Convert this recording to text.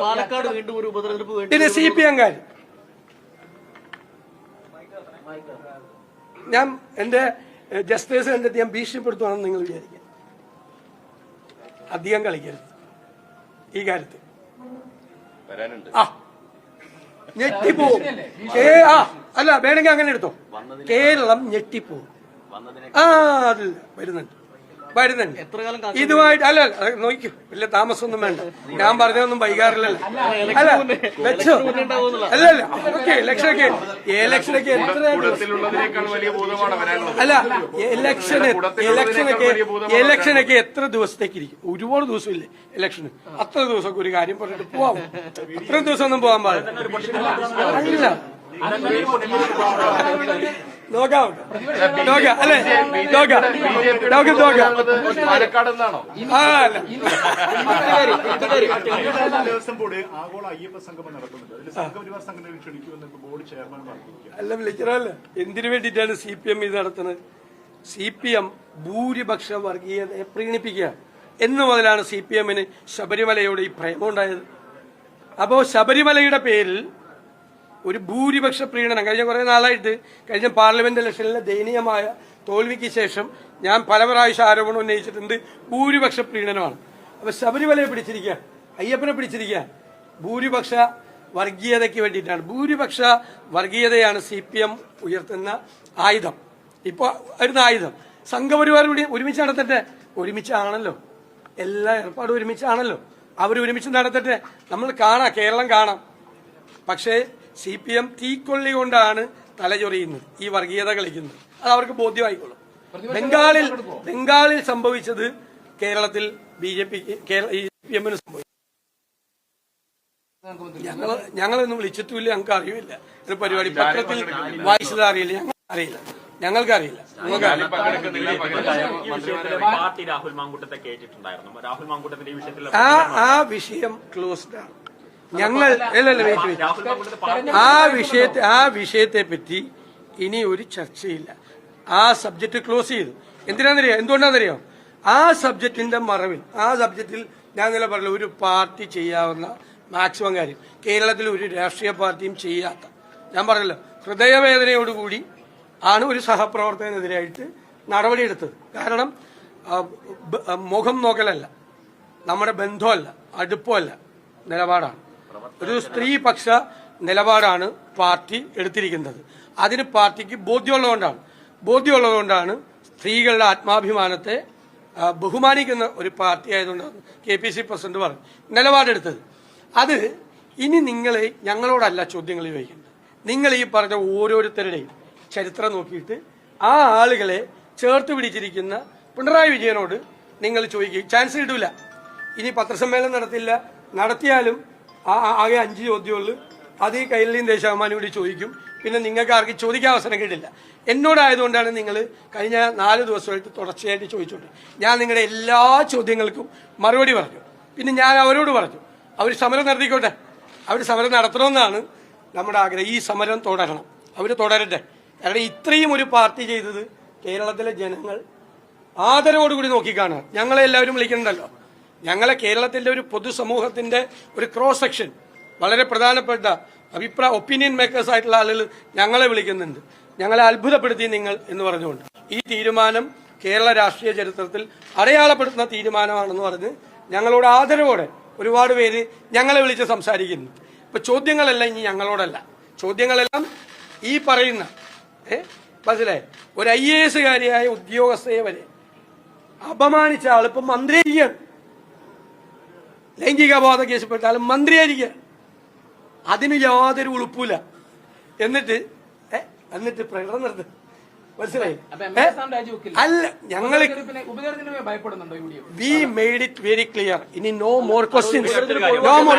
പാലക്കാട് വീണ്ടും ഒരു ഉപതെരഞ്ഞെടുപ്പ് വേണ്ടി പിന്നെ സി പി എംകാർ ഞാൻ എന്റെ ജസ്റ്റിസ് കണ്ടെത്തി ഞാൻ ഭീഷണിപ്പെടുത്തുവാണെന്ന് നിങ്ങൾ വിചാരിക്കാം. അധികം കളിക്കരുത്. ഈ കാര്യത്തിൽ. വരാനുണ്ട്. ആ. ഞെട്ടിപ്പോവും. ഏ ആ അല്ല വേണമെങ്കിൽ അങ്ങനെ എടുത്തോ. കേരളം ഞെട്ടിപ്പോവും. വന്നതിനെ ആ അതില്ല. വരുന്നുണ്ട്. വരുന്നുണ്ട്. എത്ര കാലം കാത്തിരിക്കും? ഇതുമായിട്ട് അല്ല അല്ല, നോക്കൂ. വലിയ താമസമൊന്നും വേണ്ട. ഞാൻ പറഞ്ഞതൊന്നും വൈകാറില്ലല്ലോ അല്ല വെച്ചോ. അല്ല അല്ല ഓക്കെ ഇലക്ഷനൊക്കെ ഇലക്ഷനൊക്കെ എത്ര കൂടത്തിലുള്ളതിനേക്കാൾ വലിയ ഭൂതമാണ് വരാനുള്ളത്. അല്ല ഇലക്ഷൻ ഇലക്ഷനൊക്കെ ഇലക്ഷനൊക്കെ എത്ര ദിവസത്തേക്ക് ഇരിക്കും? ഒരുപാട് ദിവസമില്ലേ ഇലക്ഷന്? അത്ര ദിവസമൊക്കെ ഒരു കാര്യം പറഞ്ഞിട്ട് പോവാം. അത്ര ദിവസം ഒന്നും പോകാൻ പാടില്ല അല്ല. നോക്കാം നോക്കാം അല്ലേ നോക്കാം നോക്കാം നോക്കാം പാലക്കാട് ആ അല്ല? ആഗോള അയ്യപ്പ സംഗമം നടക്കുന്നുണ്ട് അതിൽ സംഘപരിവാർ സംഘടനകൾ ക്ഷണിക്കുമെന്ന് ബോർഡ് ചെയർമാൻ പറഞ്ഞിരിക്കുക അല്ല വിളിക്കണമല്ല. എന്തിനു വേണ്ടിട്ടാണ് സി പി എം ഇത് നടത്തുന്നത്? സി പി എം ഭൂരിപക്ഷ വർഗീയതയെ പ്രീണിപ്പിക്കുക. എന്ന് മുതലാണ് സി പി എമ്മിന് ശബരിമലയോട് ഈ പ്രേമമുണ്ടായത്. അപ്പോൾ ശബരിമലയുടെ പേരിൽ ഒരു ഭൂരിപക്ഷ പ്രീണനം. കഴിഞ്ഞ കുറേ നാളായിട്ട് കഴിഞ്ഞ പാർലമെന്റ് ഇലക്ഷനിലെ ദയനീയമായ തോൽവിക്ക് ശേഷം ഞാൻ പല പ്രാവശ്യം ആരോപണം ഉന്നയിച്ചിട്ടുണ്ട്. ഭൂരിപക്ഷ പ്രീണനമാണ്. അപ്പൊ ശബരിമലയെ പിടിച്ചിരിക്കുക അയ്യപ്പനെ പിടിച്ചിരിക്കുക ഭൂരിപക്ഷ വർഗീയതയ്ക്ക് വേണ്ടിയിട്ടാണ്. ഭൂരിപക്ഷ വർഗീയതയാണ് സി പി എം ഉയർത്തുന്ന ആയുധം. ഇപ്പൊ വരുന്ന ആയുധം. സംഘപരിവാർ ഒരുമിച്ച് നടത്തട്ടെ? ഒരുമിച്ചാണല്ലോ. എല്ലാ ഏർപ്പാടും ഒരുമിച്ചാണല്ലോ. അവർ ഒരുമിച്ച് നടത്തട്ടെ? നമ്മൾ കാണാം കേരളം കാണാം. പക്ഷേ സി പി എം തീക്കൊള്ളി കൊണ്ടാണ് തലചൊറിയുന്നത് ഈ വർഗീയത കളിക്കുന്നത്. അത് അവർക്ക് ബോധ്യമായിക്കോളും. ബംഗാളിൽ ബംഗാളിൽ സംഭവിച്ചത് കേരളത്തിൽ ബി ജെ പിക്ക് ഈ സി പി എമ്മിന് സംഭവിച്ചു. ഞങ്ങൾ ഞങ്ങളൊന്നും വിളിച്ചിട്ടില്ല ഞങ്ങൾക്ക് അറിയില്ല ഒരു പരിപാടി പത്രത്തിൽ വായിച്ചത് അറിയില്ല ഞങ്ങൾ അറിയില്ല. ഞങ്ങൾക്ക് അറിയില്ല. നിങ്ങൾക്ക് അറിയില്ല. പങ്കെടുക്കുന്നില്ല പകരം പാർട്ടി രാഹുൽ മാങ്കൂട്ടത്തെ കേട്ടിട്ടുണ്ടായിരുന്നു. രാഹുൽ മാങ്കൂട്ടത്തിന്റെ ഈ വിഷയത്തിൽ ആ ആ വിഷയം ക്ലോസ്ഡ് ആണ്. ഞങ്ങൾ അല്ലല്ല വെയിറ്റ് ആ വിഷയത്തെ ആ വിഷയത്തെ പറ്റി ഇനി ഒരു ചർച്ചയില്ല. ആ സബ്ജക്ട് ക്ലോസ് ചെയ്തു. എന്തിനാണെന്നറിയോ? എന്തുകൊണ്ടാണെന്നറിയോ? ആ സബ്ജക്റ്റിന്റെ മറവിൽ ആ സബ്ജക്റ്റിൽ ഞാൻ ഇന്നലെ പറഞ്ഞു ഒരു പാർട്ടി ചെയ്യാവുന്ന മാക്സിമം കാര്യം. കേരളത്തിൽ ഒരു രാഷ്ട്രീയ പാർട്ടിയും ചെയ്യാത്ത ഞാൻ പറഞ്ഞല്ലോ ഹൃദയവേദനയോടുകൂടി ആണ് ഒരു സഹപ്രവർത്തകനെതിരായിട്ട് നടപടിയെടുത്തത്. കാരണം മുഖം നോക്കലല്ല. നമ്മുടെ ബന്ധമല്ല അടുപ്പമല്ല നിലപാടാണ്. ഒരു സ്ത്രീപക്ഷ നിലപാടാണ് പാർട്ടി എടുത്തിരിക്കുന്നത്. അതിന് പാർട്ടിക്ക് ബോധ്യമുള്ളതുകൊണ്ടാണ്. ബോധ്യമുള്ളതുകൊണ്ടാണ് സ്ത്രീകളുടെ ആത്മാഭിമാനത്തെ ബഹുമാനിക്കുന്ന ഒരു പാർട്ടി ആയതുകൊണ്ടാണ് കെ പി സി പ്രസിഡന്റ് പറഞ്ഞു നിലപാടെടുത്തത്. അത് ഇനി നിങ്ങൾ ഞങ്ങളോടല്ല ചോദ്യങ്ങൾ ചോദിക്കേണ്ടത്. നിങ്ങൾ ഈ പറഞ്ഞ ഓരോരുത്തരുടെയും ചരിത്രം നോക്കിയിട്ട് ആ ആളുകളെ ചേർത്ത് പിടിച്ചിരിക്കുന്ന പിണറായി വിജയനോട് നിങ്ങൾ ചോദിക്കുക. ചാൻസ് കിട്ടൂല. ഇനി പത്രസമ്മേളനം നടത്തില്ല. നടത്തിയാലും ആ ആകെ അഞ്ച് ചോദ്യമുള്ളൂ. അത് ഈ കൈരളിയും ദേശാഭിമാനും കൂടി ചോദിക്കും. പിന്നെ നിങ്ങൾക്ക് ആർക്കും ചോദിക്കാൻ അവസരം കിട്ടില്ല. എന്നോടായതുകൊണ്ടാണ് നിങ്ങൾ കഴിഞ്ഞ നാല് ദിവസമായിട്ട് തുടർച്ചയായിട്ട് ചോദിച്ചോണ്ട്. ഞാൻ നിങ്ങളുടെ എല്ലാ ചോദ്യങ്ങൾക്കും മറുപടി പറഞ്ഞു. പിന്നെ ഞാൻ അവരോട് പറഞ്ഞു അവർ സമരം നടത്തിക്കോട്ടെ. അവർ സമരം നടത്തണമെന്നാണ് നമ്മുടെ ആഗ്രഹം. ഈ സമരം തുടരണം. അവർ തുടരട്ടെ. കാരണം ഇത്രയും ഒരു പാർട്ടി ചെയ്തത് കേരളത്തിലെ ജനങ്ങൾ ആദരവോടുകൂടി നോക്കിക്കാണുക. ഞങ്ങളെ എല്ലാവരും വിളിക്കുന്നുണ്ടല്ലോ ഞങ്ങളെ കേരളത്തിന്റെ ഒരു പൊതുസമൂഹത്തിന്റെ ഒരു ക്രോസ് സെക്ഷൻ വളരെ പ്രധാനപ്പെട്ട അഭിപ്രായ ഒപ്പീനിയൻ മേക്കേഴ്സ് ആയിട്ടുള്ള ആളുകൾ ഞങ്ങളെ വിളിക്കുന്നുണ്ട്. ഞങ്ങളെ അത്ഭുതപ്പെടുത്തി നിങ്ങൾ എന്ന് പറഞ്ഞുകൊണ്ട്. ഈ തീരുമാനം കേരള രാഷ്ട്രീയ ചരിത്രത്തിൽ അടയാളപ്പെടുത്തുന്ന തീരുമാനമാണെന്ന് പറഞ്ഞ് ഞങ്ങളോട് ആദരവോടെ ഒരുപാട് പേര് ഞങ്ങളെ വിളിച്ച് സംസാരിക്കുന്നു. ഇപ്പൊ ചോദ്യങ്ങളെല്ലാം ഇനി ഞങ്ങളോടല്ല. ചോദ്യങ്ങളെല്ലാം ഈ പറയുന്ന ഏ മനസ്സിലായി? ഒരു ഐ എ എസുകാരിയായ ഉദ്യോഗസ്ഥയെ വരെ അപമാനിച്ച ആളിപ്പം മന്ത്രിയായിരിക്കുകയാണ് ലൈംഗിക ബോധ കേസിൽപ്പെട്ടാലും മന്ത്രിയായിരിക്കുക. അതിന് യാതൊരു ഉളുപ്പില്ല എന്നിട്ട് എന്നിട്ട് പ്രകടനം നടത്തുക മനസ്സിലായി? അല്ല ഞങ്ങൾ we made it very clear ഇനി no more questions no more